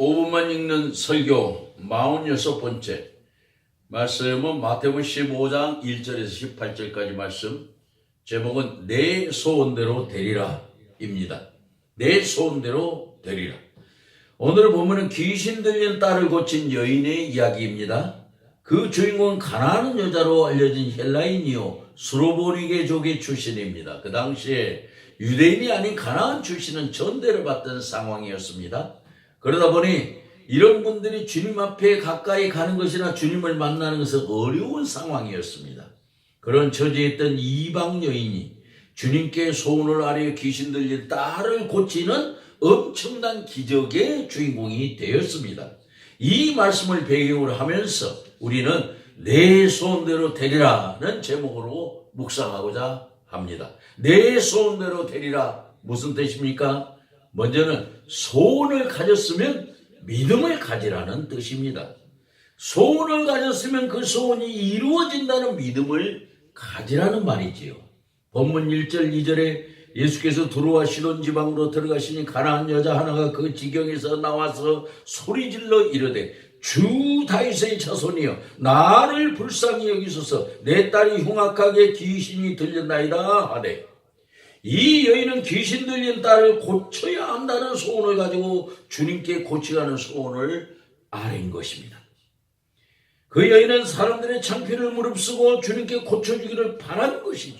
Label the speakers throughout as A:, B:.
A: 5분만 읽는 설교 46번째 말씀은 마태복음 15장 1절에서 18절까지 말씀 제목은 내 소원대로 되리라 입니다. 내 소원대로 되리라. 오늘 보면은 귀신 들린 딸을 고친 여인의 이야기입니다. 그 주인공은 가난한 여자로 알려진 헬라인이요 수로보니게족의 출신입니다. 그 당시에 유대인이 아닌 가나안 출신은 전대를 받던 상황이었습니다. 그러다 보니 이런 분들이 주님 앞에 가까이 가는 것이나 주님을 만나는 것은 어려운 상황이었습니다. 그런 처지에 있던 이방 여인이 주님께 소원을 아뢰어 귀신 들린 딸을 고치는 엄청난 기적의 주인공이 되었습니다. 이 말씀을 배경으로 하면서 우리는 내 소원대로 되리라는 제목으로 묵상하고자 합니다. 내 소원대로 되리라 무슨 뜻입니까? 먼저는 소원을 가졌으면 믿음을 가지라는 뜻입니다. 소원을 가졌으면 그 소원이 이루어진다는 믿음을 가지라는 말이지요. 본문 1절 2절에 예수께서 두루와 시돈 지방으로 들어가시니 가나안 여자 하나가 그 지경에서 나와서 소리질러 이르되 주 다윗의 자손이여 나를 불쌍히 여기소서 내 딸이 흉악하게 귀신이 들렸나이다 하되 이 여인은 귀신 들린 딸을 고쳐야 한다는 소원을 가지고 주님께 고치라는 소원을 아뢰인 것입니다. 그 여인은 사람들의 창피를 무릅쓰고 주님께 고쳐주기를 바란 것이죠.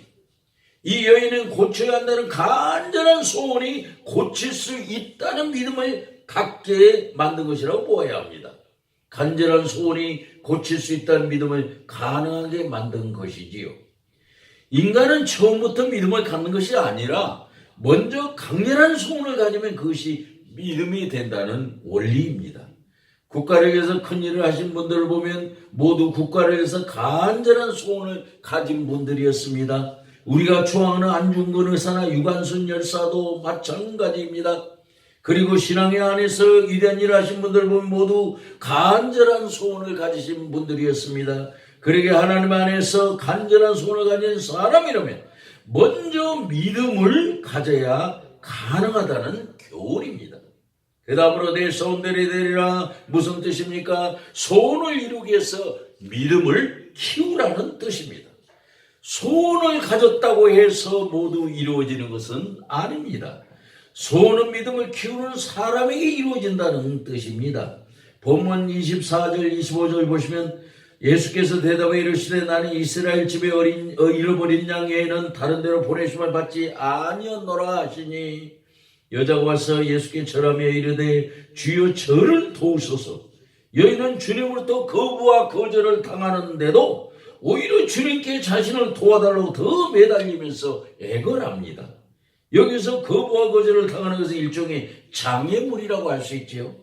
A: 이 여인은 고쳐야 한다는 간절한 소원이 고칠 수 있다는 믿음을 갖게 만든 것이라고 보아야 합니다. 간절한 소원이 고칠 수 있다는 믿음을 가능하게 만든 것이지요. 인간은 처음부터 믿음을 갖는 것이 아니라 먼저 강렬한 소원을 가지면 그것이 믿음이 된다는 원리입니다. 국가를 위해서 큰 일을 하신 분들을 보면 모두 국가를 위해서 간절한 소원을 가진 분들이었습니다. 우리가 좋아하는 안중근 의사나 유관순 열사도 마찬가지입니다. 그리고 신앙의 안에서 위대한 일을 하신 분들 보면 모두 간절한 소원을 가지신 분들이었습니다. 그러게 하나님 안에서 간절한 소원을 가진 사람이라면 먼저 믿음을 가져야 가능하다는 교훈입니다. 그 다음으로 내 소원대로 되리라 무슨 뜻입니까? 소원을 이루기 위해서 믿음을 키우라는 뜻입니다. 소원을 가졌다고 해서 모두 이루어지는 것은 아닙니다. 소원은 믿음을 키우는 사람에게 이루어진다는 뜻입니다. 본문 24절, 25절 보시면 예수께서 대답해 이르시되 나는 이스라엘 집에 어린, 어, 잃어버린 양 외에는 다른 데로 보내심을 받지 아니었노라 하시니 여자가 와서 예수께 절하며 이르되 주여 저를 도우소서 여인은 주님으로부터 거부와 거절을 당하는데도 오히려 주님께 자신을 도와달라고 더 매달리면서 애걸합니다. 여기서 거부와 거절을 당하는 것은 일종의 장애물이라고 할 수 있지요.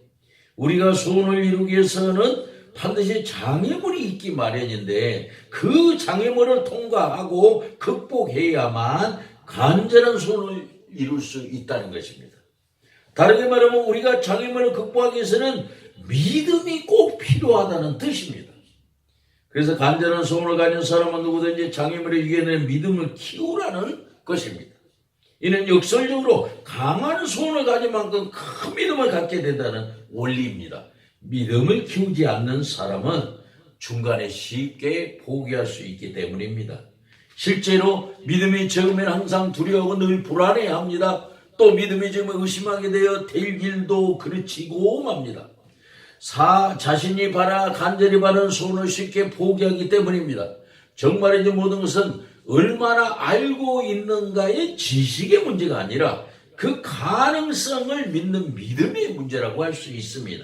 A: 우리가 소원을 이루기 위해서는 반드시 장애물이 있기 마련인데 그 장애물을 통과하고 극복해야만 간절한 소원을 이룰 수 있다는 것입니다. 다르게 말하면 우리가 장애물을 극복하기 위해서는 믿음이 꼭 필요하다는 뜻입니다. 그래서 간절한 소원을 가진 사람은 누구든지 장애물을 이겨내는 믿음을 키우라는 것입니다. 이는 역설적으로 강한 소원을 가진 만큼 큰 믿음을 갖게 된다는 원리입니다. 믿음을 키우지 않는 사람은 중간에 쉽게 포기할 수 있기 때문입니다. 실제로 믿음이 적으면 항상 두려워하고 늘 불안해합니다. 또 믿음이 적으면 의심하게 되어 될 길도 그르치고 맙니다. 사 자신이 바라 간절히 바라는 소원을 쉽게 포기하기 때문입니다. 정말이지 모든 것은 얼마나 알고 있는가의 지식의 문제가 아니라 그 가능성을 믿는 믿음의 문제라고 할 수 있습니다.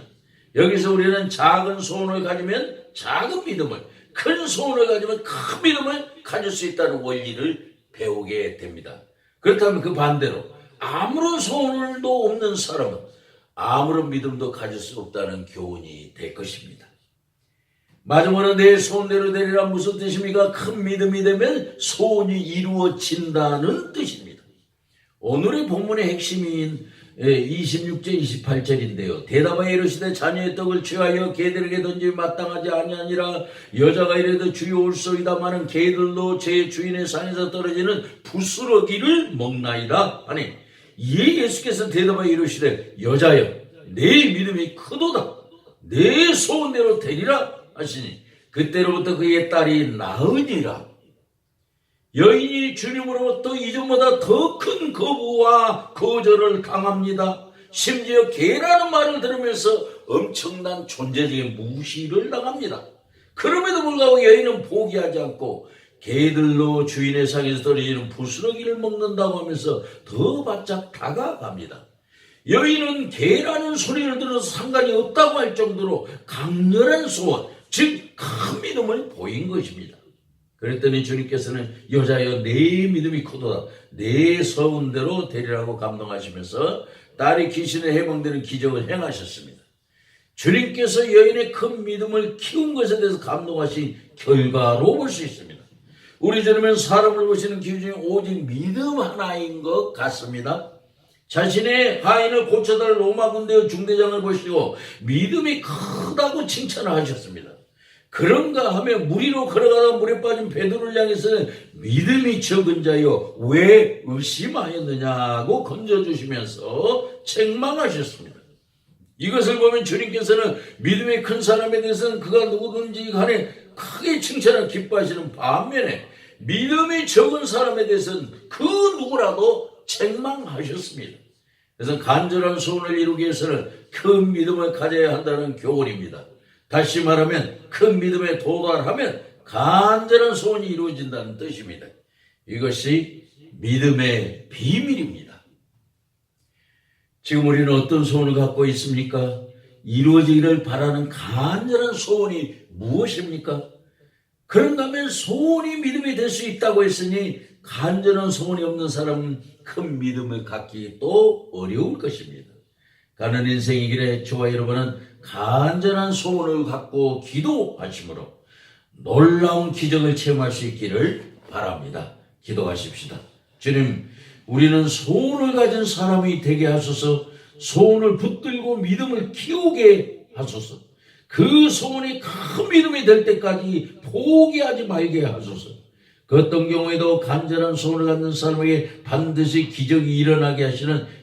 A: 여기서 우리는 작은 소원을 가지면 작은 믿음을, 큰 소원을 가지면 큰 믿음을 가질 수 있다는 원리를 배우게 됩니다. 그렇다면 그 반대로 아무런 소원도 없는 사람은 아무런 믿음도 가질 수 없다는 교훈이 될 것입니다. 마지막으로 내 소원대로 되리라 무슨 뜻입니까? 큰 믿음이 되면 소원이 이루어진다는 뜻입니다. 오늘의 본문의 핵심인 26절 28절인데요. 대답하여 이르시되 자녀의 떡을 취하여 개들에게 던지 마땅하지 아니하니라 여자가 이래도 주여 올소이다마는 개들도 제 주인의 산에서 떨어지는 부스러기를 먹나이다 하니 이에 예수께서 대답하여 이르시되 여자여 내 믿음이 크도다. 내 소원대로 되리라 하시니 그때로부터 그의 딸이 나으니라. 여인이 주님으로부터 이전보다 더 큰 거부와 거절을 당합니다. 심지어 개라는 말을 들으면서 엄청난 존재적인 무시를 당합니다. 그럼에도 불구하고 여인은 포기하지 않고 개들로 주인의 상에서 떨어지는 부스러기를 먹는다고 하면서 더 바짝 다가갑니다. 여인은 개라는 소리를 들어서 상관이 없다고 할 정도로 강렬한 소원, 즉 큰 믿음을 보인 것입니다. 그랬더니 주님께서는 여자여 내 믿음이 크도다 내 서운대로 되리라고 감동하시면서 딸이 귀신에 해방되는 기적을 행하셨습니다. 주님께서 여인의 큰 믿음을 키운 것에 대해서 감동하신 결과로 볼 수 있습니다. 우리 주님은 사람을 보시는 기준이 오직 믿음 하나인 것 같습니다. 자신의 하인을 고쳐달 로마 군대의 중대장을 보시고 믿음이 크다고 칭찬을 하셨습니다. 그런가 하면 무리로 걸어가다 물에 빠진 베드로를 향해서는 믿음이 적은 자여 왜 의심하였느냐고 건져주시면서 책망하셨습니다. 이것을 보면 주님께서는 믿음이 큰 사람에 대해서는 그가 누구든지 간에 크게 칭찬을 기뻐하시는 반면에 믿음이 적은 사람에 대해서는 그 누구라도 책망하셨습니다. 그래서 간절한 소원을 이루기 위해서는 큰 믿음을 가져야 한다는 교훈입니다. 다시 말하면 큰 믿음에 도달하면 간절한 소원이 이루어진다는 뜻입니다. 이것이 믿음의 비밀입니다. 지금 우리는 어떤 소원을 갖고 있습니까? 이루어지기를 바라는 간절한 소원이 무엇입니까? 그런가 하면 소원이 믿음이 될 수 있다고 했으니 간절한 소원이 없는 사람은 큰 믿음을 갖기 또 어려울 것입니다. 가는 인생의 길에 저와 여러분은 간절한 소원을 갖고 기도하심으로 놀라운 기적을 체험할 수 있기를 바랍니다. 기도하십시다. 주님, 우리는 소원을 가진 사람이 되게 하소서, 소원을 붙들고 믿음을 키우게 하소서, 그 소원이 큰 믿음이 될 때까지 포기하지 말게 하소서, 그 어떤 경우에도 간절한 소원을 갖는 사람에게 반드시 기적이 일어나게 하시는